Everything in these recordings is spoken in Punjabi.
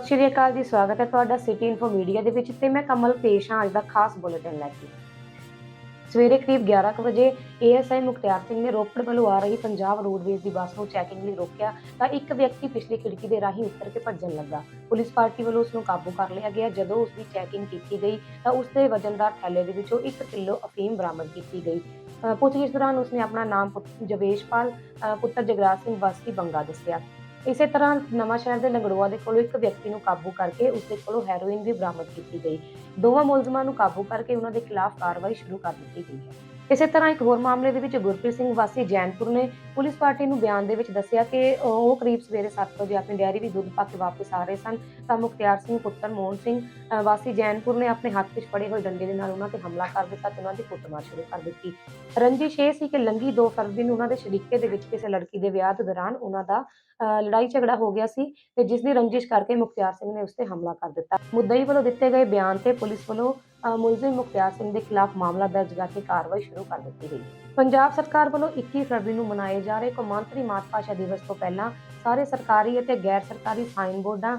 ਸਤਿ ਸ਼੍ਰੀ ਅਕਾਲ ਜੀ, ਸਵਾਗਤ ਹੈ ਤੁਹਾਡਾ ਸਿਟੀ ਇਨਫੋ ਮੀਡੀਆ ਦੇ ਵਿੱਚ ਤੇ ਮੈਂ ਕਮਲ ਪੇਸ਼ ਹਾਂ ਅੱਜ ਦਾ ਖਾਸ ਬੁਲੇਟਿਨ ਲੈ ਕੇ। ਸਵੇਰੇ ਕਰੀਬ 11 ਵਜੇ ਏਐਸਆਈ ਮੁਖਤਿਆਰ ਸਿੰਘ ਨੇ ਰੋਪੜ ਵੱਲੋਂ ਆ ਰਹੀ ਪੰਜਾਬ ਰੋਡਵੇਜ਼ ਦੀ ਬੱਸ ਨੂੰ ਚੈਕਿੰਗ ਲਈ ਰੋਕਿਆ ਤਾਂ ਇੱਕ ਵਿਅਕਤੀ ਪਿਛਲੀ ਖਿੜਕੀ ਦੇ ਰਾਹੀਂ ਉੱਤਰ ਕੇ ਭੱਜਣ ਲੱਗਾ। ਪੁਲਿਸ ਪਾਰਟੀ ਵੱਲੋਂ ਉਸ ਨੂੰ ਕਾਬੂ ਕਰ ਲਿਆ ਗਿਆ। ਜਦੋਂ ਉਸ ਦੀ ਚੈਕਿੰਗ ਕੀਤੀ ਗਈ ਤਾਂ ਉਸ ਦੇ ਵਜ਼ਨਦਾਰ ਥੈਲੇ ਦੇ ਵਿੱਚੋਂ 1 ਕਿਲੋ ਅਫੀਮ ਬਰਾਮਦ ਕੀਤੀ ਗਈ। ਪੁੱਛਗਿੱਛ ਦੌਰਾਨ ਉਸਨੇ ਆਪਣਾ ਨਾਮ ਪੁੱਤ- ਜਵੇਸ਼ਪਾਲ ਪੁੱਤਰ ਜਗਰਾਜ ਸਿੰਘ ਵਾਸੀ ਬੰਗਾ ਦੱਸਿਆ। ਇਸੇ ਤਰ੍ਹਾਂ ਨਵਾਂ ਸ਼ਹਿਰ ਦੇ ਲੰਗੜੋਆ ਦੇ ਕੋਲੋਂ ਇੱਕ ਵਿਅਕਤੀ ਨੂੰ ਕਾਬੂ ਕਰਕੇ ਉਸ ਦੇ ਕੋਲੋਂ ਹੈਰੋਇਨ ਵੀ ਬਰਾਮਦ ਕੀਤੀ ਗਈ। ਦੋਵਾਂ ਮੁਲਜ਼ਮਾਂ ਨੂੰ ਕਾਬੂ ਕਰਕੇ ਉਹਨਾਂ ਦੇ ਖਿਲਾਫ ਕਾਰਵਾਈ ਸ਼ੁਰੂ ਕਰ ਦਿੱਤੀ ਗਈ ਹੈ। ਇਸੇ ਤਰ੍ਹਾਂ ਇੱਕ ਹੋਰ ਮਾਮਲੇ ਦੇ ਵਿੱਚ ਗੁਰਪ੍ਰੀਤ ਸਿੰਘ ਵਾਸੀ ਜੈਨਪੁਰ ਨੇ ਪੁਲਿਸ ਪਾਰਟੀ ਨੂੰ ਬਿਆਨ ਦੇ ਵਿੱਚ ਦੱਸਿਆ ਕਿ ਉਹ ਕਰੀਬ ਸਵੇਰੇ 7 ਵਜੇ ਆਪਣੀ ਡੈਰੀ ਵਿੱਚ ਦੁੱਧ ਪਾ ਕੇ ਵਾਪਸ ਆ ਰਹੇ ਸਨ। ਤਾਂ ਮੁਖਤਿਆਰ ਸਿੰਘ ਪੁੱਤਰ ਮੋਹਨ ਸਿੰਘ ਵਾਸੀ ਜੈਨਪੁਰ ਨੇ ਆਪਣੇ ਹੱਥ ਵਿੱਚ ਫੜੇ ਹੋਏ ਡੰਡੇ ਦੇ ਨਾਲ ਉਹਨਾਂ ਤੇ ਹਮਲਾ ਕਰ ਦਿੱਤਾ ਤੇ ਉਹਨਾਂ ਦੀ ਕੁੱਟਮਾਰ ਸ਼ੁਰੂ ਕਰ ਦਿੱਤੀ। ਰੰਜਿਸ਼ ਇਹ ਸੀ ਕਿ ਲੰਗੀ 2 ਫਰਵਰੀ ਨੂੰ ਉਹਨਾਂ ਦੇ ਸ਼ਰੀਕੇ ਦੇ ਵਿੱਚ ਕਿਸੇ ਲੜਕੀ ਦੇ ਵਿਆਹ ਦੇ ਦੌਰਾਨ ਉਹਨਾਂ ਦਾ ਲੜਾਈ ਝਗੜਾ ਹੋ ਗਿਆ ਸੀ ਤੇ ਜਿਸ ਦੀ ਰੰਜਿਸ਼ ਕਰਕੇ ਮੁਖਤਿਆਰ ਸਿੰਘ ਨੇ ਉਸ ਤੇ ਹਮਲਾ ਕਰ ਦਿੱਤਾ। ਮੁੱਦਈ ਵੱਲੋਂ ਦਿੱਤੇ ਗਏ ਬਿਆਨ ਤੇ ਪੁਲਿਸ ਵੱਲੋਂ ਮੁਲਜ਼ਮ ਮੁਖਤਿਆਰ ਸਿੰਘ ਦੇ ਖਿਲਾਫ ਮਾਮਲਾ ਦਰਜ ਕਰਕੇ ਕਾਰਵਾਈ ਸ਼ੁਰੂ ਕਰ ਦਿੱਤੀ ਗਈ। ਪੰਜਾਬ ਸਰਕਾਰ ਵੱਲੋਂ 21 ਫਰਵਰੀ ਨੂੰ ਮਨਾਏ ਜਾ ਰਹੇ ਕੌਮਾਂਤਰੀ ਮਾਤ ਭਾਸ਼ਾ ਦਿਵਸ ਤੋਂ ਪਹਿਲਾਂ ਸਾਰੇ ਸਰਕਾਰੀ ਅਤੇ ਗੈਰ ਸਰਕਾਰੀ ਸਾਈਨ ਬੋਰਡਾਂ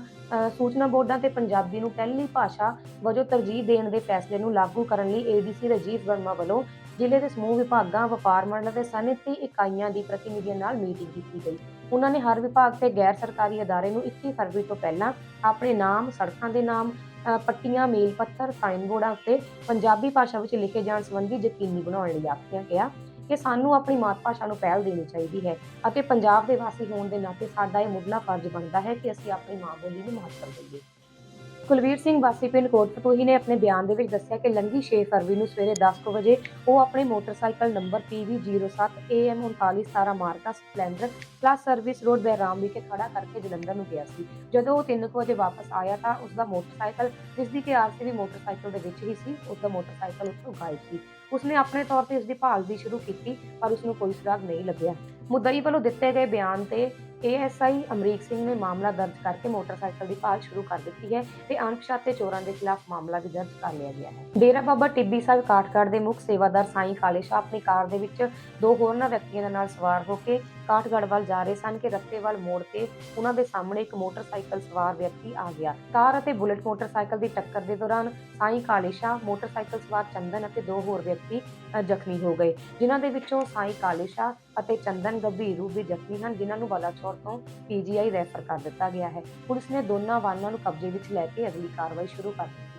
ਸੂਚਨਾ ਬੋਰਡਾਂ ਤੇ ਪੰਜਾਬੀ ਨੂੰ ਪਹਿਲੀ ਭਾਸ਼ਾ ਵਜੋਂ ਤਰਜੀਹ ਦੇਣ ਦੇ ਫੈਸਲੇ ਨੂੰ ਲਾਗੂ ਕਰਨ ਲਈ ਏਡੀਸੀ ਰਜੀਵ ਵਰਮਾ ਵੱਲੋਂ ਜ਼ਿਲ੍ਹੇ ਦੇ ਸਮੂਹ ਵਿਭਾਗਾਂ, ਵਪਾਰ ਮੰਡਲ ਤੇ ਸਨਅਤੀ ਇਕਾਈਆਂ ਦੀ ਪ੍ਰਤੀਨਿਧੀਆਂ ਨਾਲ ਮੀਟਿੰਗ ਕੀਤੀ ਗਈ। ਉਹਨਾਂ ਨੇ ਹਰ ਵਿਭਾਗ ਤੇ ਗੈਰ ਸਰਕਾਰੀ ਅਦਾਰੇ ਨੂੰ 21 ਫਰਵਰੀ ਤੋਂ ਪਹਿਲਾਂ ਆਪਣੇ ਨਾਮ, ਸੜਕਾਂ ਦੇ ਨਾਮ ਪੱਟੀਆਂ, ਮੇਲ ਪੱਤਰ ਸਾਈਨ ਬੋਰਡਾਂ ਉੱਤੇ ਪੰਜਾਬੀ ਭਾਸ਼ਾ ਵਿੱਚ ਲਿਖੇ ਜਾਣ ਸੰਬੰਧੀ ਯਕੀਨੀ ਬਣਾਉਣ ਲਈ ਆਖਿਆ ਗਿਆ ਕਿ ਸਾਨੂੰ ਆਪਣੀ ਮਾਤ ਭਾਸ਼ਾ ਨੂੰ ਪਹਿਲ ਦੇਣੀ ਚਾਹੀਦੀ ਹੈ ਅਤੇ ਪੰਜਾਬ ਦੇ ਵਾਸੀ ਹੋਣ ਦੇ ਨਾਤੇ ਸਾਡਾ ਇਹ ਮੁੱਢਲਾ ਫਰਜ਼ ਬਣਦਾ ਹੈ ਕਿ ਅਸੀਂ ਆਪਣੀ ਮਾਂ ਬੋਲੀ ਨੂੰ ਮਹੱਤਵ ਦੇਈਏ। ਕੁਲਵੀਰ ਸਿੰਘ ਵਾਸੀ ਪਿੰਡ ਕੋਟਪਤੋਹੀ ਨੇ ਆਪਣੇ ਬਿਆਨ ਦੇ ਵਿੱਚ ਦੱਸਿਆ ਕਿ ਲੰਗੀ 6 ਫਰਵਰੀ ਨੂੰ ਸਵੇਰੇ 10 ਕੁ ਵਜੇ ਉਹ ਆਪਣੇ motorcycle number PV07 AM 3917 ਮਾਰਕਾ Splendor plus service road Behram ਵਿਖੇ ਖੜਾ ਕਰਕੇ ਜਲੰਧਰ ਨੂੰ ਗਿਆ ਸੀ। ਜਦੋਂ ਉਹ 3 ਵਜੇ ਵਾਪਸ ਆਇਆ ਤਾਂ ਉਸ ਦਾ ਮੋਟਰਸਾਈਕਲ ਜਿਸ ਦੀ ਕਿ ਆਰਸੀਬੀ ਮੋਟਰਸਾਈਕਲ ਦੇ ਵਿੱਚ ਹੀ ਸੀ ਉਸ ਦਾ ਮੋਟਰਸਾਈਕਲ ਉੱਥੋਂ ਗਾਇਬ ਸੀ। ਉਸਨੇ ਆਪਣੇ ਤੌਰ ਤੇ ਉਸ ਦੀ ਭਾਲ ਵੀ ਸ਼ੁਰੂ ਕੀਤੀ, ਪਰ ਉਸ ਨੂੰ ਕੋਈ ਸੁਰਾਗ ਨਹੀਂ ਲੱਗਿਆ ਮੁੱਦਈ ਵੱਲੋਂ ਦਿੱਤੇ ਗਏ ਬਿਆਨ ਤੇ ਏਐਸਆਈ ਅਮਰੀਕ ਸਿੰਘ ਨੇ ਮਾਮਲਾ ਦਰਜ ਕਰਕੇ ਮੋਟਰਸਾਈਕਲ ਦੀ ਭਾਲ ਸ਼ੁਰੂ ਕਰ ਦਿੱਤੀ ਹੈ ਤੇ ਅਣਪਛਾਤੇ ਚੋਰਾਂ ਦੇ ਖਿਲਾਫ ਮਾਮਲਾ ਵੀ ਦਰਜ ਕਰ ਲਿਆ ਗਿਆ ਹੈ। ਡੇਰਾ ਬਾਬਾ ਟਿੱਬੀ ਸਾਹਿਬ ਕਾਠਗੜ੍ਹ ਦੇ ਮੁੱਖ ਸੇਵਾਦਾਰ ਸਾਈਂ ਕਾਲੇ ਸ਼ਾਹ ਆਪਣੀ ਕਾਰ ਦੇ ਵਿੱਚ ਦੋ ਹੋਰਨਾਂ ਵਿਅਕਤੀਆਂ ਦੇ ਨਾਲ ਸਵਾਰ ਹੋ ਕੇ ਕਾਠਗੜ੍ਹ ਵੱਲ ਜਾ ਰਹੇ ਸਨ ਕਿ ਰਸਤੇ ਵੱਲ ਮੋੜ ਕੇ ਉਹਨਾਂ ਦੇ ਸਾਹਮਣੇ ਇੱਕ ਮੋਟਰਸਾਈਕਲ ਸਵਾਰ ਵਿਅਕਤੀ ਆ ਗਿਆ। ਕਾਰ ਅਤੇ ਬੁਲਟ ਮੋਟਰਸਾਈਕਲ ਦੀ ਟੱਕਰ ਦੇ ਦੌਰਾਨ ਸਾਈਂ ਕਾਲੇਸ਼ਾਹ ਮੋਟਰਸਾਈਕਲ ਸਵਾਰ ਚੰਦਨ ਅਤੇ ਦੋ ਹੋਰ ਵਿਅਕਤੀ ਜ਼ਖਮੀ ਹੋ ਗਏ, ਜਿਨ੍ਹਾਂ ਦੇ ਵਿੱਚੋਂ ਸਾਈਂ ਕਾਲੇਸ਼ਾਹ ਅਤੇ ਚੰਦਨ ਗੰਭੀਰ ਰੂਪ ਵਿੱਚ ਜ਼ਖਮੀ ਹਨ, ਜਿਨ੍ਹਾਂ ਨੂੰ ਬਲਾਚੌਰ ਤੋਂ ਪੀਜੀਆਈ ਰੈਫਰ ਕਰ ਦਿੱਤਾ ਗਿਆ ਹੈ। ਪੁਲਿਸ ਨੇ ਦੋਨਾਂ ਵਾਹਨਾਂ ਨੂੰ ਕਬਜ਼ੇ ਵਿੱਚ ਲੈ ਕੇ ਅਗਲੀ ਕਾਰਵਾਈ ਸ਼ੁਰੂ ਕਰ ਦਿੱਤੀ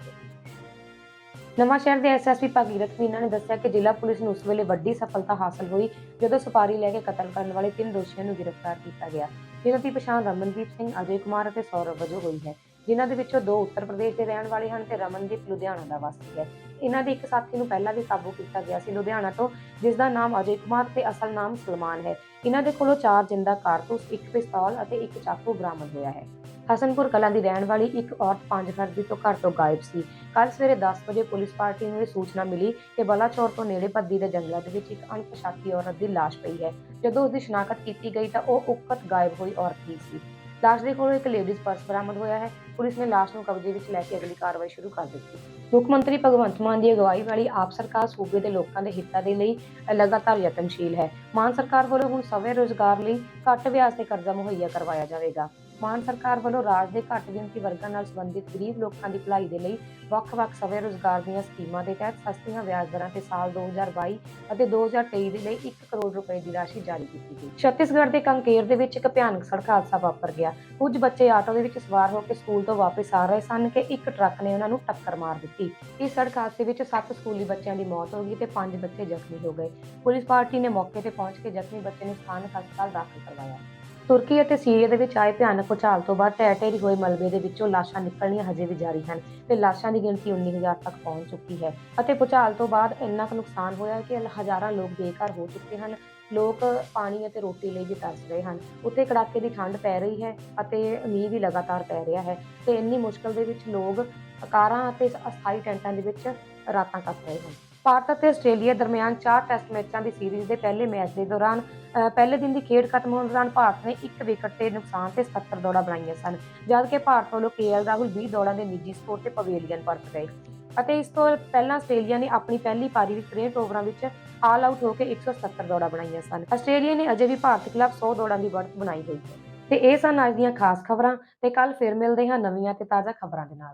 ਨਵਾਂ ਸ਼ਹਿਰ ਦੇ ਐਸਐਸਪੀ ਭਾਗੀਰਥ ਮੀਨਾ ਨੇ ਦੱਸਿਆ ਕਿ ਜ਼ਿਲ੍ਹਾ ਪੁਲਿਸ ਨੂੰ ਉਸ ਵੇਲੇ ਵੱਡੀ ਸਫਲਤਾ ਹਾਸਲ ਹੋਈ, ਜਦੋਂ ਸੁਪਾਰੀ ਲੈ ਕੇ ਕਤਲ ਕਰਨ ਵਾਲੇ ਤਿੰਨ ਦੋਸ਼ੀਆਂ ਨੂੰ ਗ੍ਰਿਫਤਾਰ ਕੀਤਾ ਗਿਆ। ਜਿਨ੍ਹਾਂ ਦੀ ਪਛਾਣ ਰਮਨਦੀਪ ਸਿੰਘ, ਅਜੇ ਕੁਮਾਰ ਅਤੇ ਸੌਰਵ ਵਜੋਂ ਹੋਈ ਹੈ। ਜਿਨ੍ਹਾਂ ਦੇ ਵਿੱਚੋਂ ਦੋ ਉੱਤਰ ਪ੍ਰਦੇਸ਼ ਦੇ ਰਹਿਣ ਵਾਲੇ ਹਨ ਤੇ ਰਮਨਦੀਪ ਲੁਧਿਆਣਾ ਦਾ ਵਾਸੀ ਹੈ। ਇਹਨਾਂ ਦੇ ਇੱਕ ਸਾਥੀ ਨੂੰ ਪਹਿਲਾਂ ਵੀ ਕਾਬੂ ਕੀਤਾ ਗਿਆ ਸੀ ਲੁਧਿਆਣਾ ਤੋਂ, ਜਿਸ ਦਾ ਨਾਮ ਅਜੇ ਕੁਮਾਰ ਤੇ ਅਸਲ ਨਾਮ ਸਲਮਾਨ ਹੈ। ਇਹਨਾਂ ਦੇ ਕੋਲੋਂ ਚਾਰ ਜਿੰਦਾ ਕਾਰਤੂਸ, ਇੱਕ ਪਿਸਤੌਲ ਅਤੇ ਇੱਕ ਚਾਕੂ ਬਰਾਮਦ ਹੋਇਆ ਹੈ। ਹਸਨਪੁਰ ਕਲਾਂ ਦੀ ਰਹਿਣ ਵਾਲੀ ਇੱਕ ਔਰਤ 5 ਫਰਵਰੀ ਤੋਂ ਘਰ ਤੋਂ ਗਾਇਬ ਸੀ। ਕੱਲ ਸਵੇਰੇ 10 ਵਜੇ ਪੁਲਿਸ ਪਾਰਟੀ ਨੂੰ ਇਹ ਸੂਚਨਾ ਮਿਲੀ ਕਿ ਬਲਾਚੌਰ ਤੋਂ ਨੇੜੇ ਪੱਦੀ ਦੇ ਜੰਗਲਾਂ ਦੇ ਵਿੱਚ ਇੱਕ ਅਣਪਛਾਤੀ ਔਰਤ ਦੀ ਲਾਸ਼ ਪਈ ਹੈ। ਜਦੋਂ ਉਸ ਦੀ ਸ਼ਨਾਖਤ ਕੀਤੀ ਗਈ ਤਾਂ ਉਹ ਉਕਤ ਗਾਇਬ ਹੋਈ ਔਰਤ ਹੀ ਸੀ। ਲਾਸ਼ ਦੇ ਕੋਲੋਂ ਇੱਕ ਲੇਡੀਜ਼ ਪਰਸ ਬਰਾਮਦ ਹੋਇਆ ਹੈ। ਪੁਲਿਸ ਨੇ ਲਾਸ਼ ਨੂੰ ਕਬਜ਼ੇ ਵਿੱਚ ਲੈ ਕੇ ਅਗਲੀ ਕਾਰਵਾਈ ਸ਼ੁਰੂ ਕਰ ਦਿੱਤੀ। ਮੁੱਖ ਮੰਤਰੀ ਭਗਵੰਤ ਮਾਨ ਦੀ ਅਗਵਾਈ ਵਾਲੀ ਆਪ ਸਰਕਾਰ ਸੂਬੇ ਦੇ ਲੋਕਾਂ ਦੇ ਹਿੱਤਾਂ ਦੇ ਲਈ ਲਗਾਤਾਰ ਯਤਨਸ਼ੀਲ ਹੈ। ਮਾਨ ਸਰਕਾਰ ਵੱਲੋਂ ਹੁਣ ਸਵੇ ਰੋਜ਼ਗਾਰ ਲਈ ਘੱਟ ਵਿਆਜ ਤੇ ਕਰਜ਼ਾ ਮੁਹੱਈਆ ਕਰਵਾਇਆ ਜਾਵੇਗਾ। ਮਾਨ ਸਰਕਾਰ ਵੱਲੋਂ ਰਾਜ ਦੇ ਘੱਟ ਗਿਣਤੀ ਵਰਗਾਂ ਨਾਲ ਸੰਬੰਧਿਤ ਗਰੀਬ ਲੋਕਾਂ ਦੀ ਭਲਾਈ ਦੇ ਲਈ ਵੱਖ-ਵੱਖ ਸਵੇ ਰੋਜ਼ਗਾਰ ਦੀਆਂ ਸਕੀਮਾਂ ਦੇ ਤਹਿਤ ਸਸਤੀਆਂ ਵਿਆਜ ਦਰਾਂ ਤੇ ਸਾਲ 2022 ਅਤੇ 2023 ਦੇ ਲਈ 1 ਕਰੋੜ ਰੁਪਏ ਦੀ ਰਾਸ਼ੀ ਜਾਰੀ ਕੀਤੀ ਗਈ। ਛੱਤੀਸਗੜ੍ਹ ਦੇ ਕੰਕੇਰ ਦੇ ਵਿੱਚ ਇੱਕ ਭਿਆਨਕ ਸੜਕ ਹਾਦਸਾ ਵਾਪਰ ਗਿਆ। ਕੁਝ ਬੱਚੇ ਆਟੋ ਦੇ ਵਿੱਚ ਸਵਾਰ ਹੋ ਕੇ ਸਕੂਲ ਤੋਂ ਵਾਪਸ ਆ ਰਹੇ ਸਨ ਕਿ ਇੱਕ ਟਰੱਕ ਨੇ ਉਹਨਾਂ ਨੂੰ ਟੱਕਰ ਮਾਰ ਦਿੱਤੀ। ਇਸ ਸੜਕ ਹਾਦਸੇ ਵਿੱਚ 7 ਸਕੂਲੀ ਬੱਚਿਆਂ ਦੀ ਮੌਤ ਹੋ ਗਈ ਤੇ 5 ਬੱਚੇ ਜ਼ਖਮੀ ਹੋ ਗਏ। ਪੁਲਿਸ ਪਾਰਟੀ ਨੇ ਮੌਕੇ ਤੇ ਪਹੁੰਚ ਕੇ ਜ਼ਖਮੀ ਬੱਚੇ ਨੂੰ ਸਥਾਨਕ ਹਸਪਤਾਲ ਦਾਖਲ ਕਰਵਾਇਆ। ਤੁਰਕੀ ਅਤੇ ਸੀਰੀਆ ਦੇ ਵਿੱਚ ਆਏ ਭਿਆਨਕ ਭੂਚਾਲ ਤੋਂ ਬਾਅਦ ਢਹਿ ਢੇਰੀ ਹੋਏ ਮਲਬੇ ਦੇ ਵਿੱਚੋਂ ਲਾਸ਼ਾਂ ਨਿਕਲਣੀਆਂ ਹਜੇ ਵੀ ਜਾਰੀ ਹਨ ਤੇ ਲਾਸ਼ਾਂ ਦੀ ਗਿਣਤੀ 19000 ਤੱਕ ਪਹੁੰਚ ਚੁੱਕੀ ਹੈ ਅਤੇ ਭੂਚਾਲ ਤੋਂ ਬਾਅਦ ਇੰਨਾ ਕੁ ਨੁਕਸਾਨ ਹੋਇਆ ਕਿ ਹਜ਼ਾਰਾਂ ਲੋਕ ਬੇਘਰ ਹੋ ਚੁੱਕੇ ਹਨ, ਲੋਕ ਪਾਣੀ ਅਤੇ ਰੋਟੀ ਲਈ ਵੀ ਤਰਸ ਰਹੇ ਹਨ। ਉੱਥੇ ਕੜਾਕੇ ਦੀ ਠੰਡ ਪੈ ਰਹੀ ਹੈ ਅਤੇ ਮੀਂਹ ਵੀ ਲਗਾਤਾਰ ਪੈ ਰਿਹਾ ਹੈ ਤੇ ਇੰਨੀ ਮੁਸ਼ਕਲ ਦੇ ਵਿੱਚ ਲੋਕ ਕਾਰਾਂ ਅਤੇ ਅਸਥਾਈ ਟੈਂਟਾਂ ਦੇ ਵਿੱਚ ਰਾਤਾਂ ਕੱਟ ਰਹੇ ਹਨ। ਭਾਰਤ ਅਤੇ ਆਸਟ੍ਰੇਲੀਆ ਦਰਮਿਆਨ ਚਾਰ ਟੈਸਟ ਮੈਚਾਂ ਦੀ ਸੀਰੀਜ਼ ਦੇ ਪਹਿਲੇ ਮੈਚ ਦੇ ਦੌਰਾਨ ਪਹਿਲੇ ਦਿਨ ਦੀ ਖੇਡ ਖਤਮ ਹੋਣ ਦੌਰਾਨ ਭਾਰਤ ਨੇ ਇੱਕ ਵਿਕਟ ਤੇ ਨੁਕਸਾਨ ਤੇ 77 ਦੌੜਾਂ ਬਣਾਈਆਂ ਸਨ ਜਦਕਿ ਭਾਰਤ ਵੱਲੋਂ ਕੇਐਲ ਰਾਹੁਲ 20 ਦੌੜਾਂ ਦੇ ਨਿੱਜੀ ਸਕੋਰ ਤੇ ਪਵੇਲੀਅਨ ਪਰਤ ਗਏ। ਅਤੇ ਇਸ ਤੋਂ ਪਹਿਲਾਂ ਆਸਟ੍ਰੇਲੀਆ ਨੇ ਆਪਣੀ ਪਹਿਲੀ ਪਾਰੀ ਵਿੱਚ 63 ਓਵਰਾਂ ਵਿੱਚ ਆਲ ਆਊਟ ਹੋ ਕੇ 170 ਦੌੜਾਂ ਬਣਾਈਆਂ ਸਨ। ਆਸਟ੍ਰੇਲੀਆ ਨੇ ਅਜੇ ਵੀ ਭਾਰਤ ਖਿਲਾਫ 100 ਦੌੜਾਂ ਦੀ ਵਰਤ ਬਣਾਈ ਹੋਈ ਹੈ। ਤੇ ਇਹ ਸਨ ਅੱਜ ਦੀਆਂ ਖਾਸ ਖਬਰਾਂ, ਤੇ ਕੱਲ ਫਿਰ ਮਿਲਦੇ ਹਾਂ ਨਵੀਆਂ ਤੇ ਤਾਜ਼ਾ ਖਬਰਾਂ ਦੇ ਨਾਲ।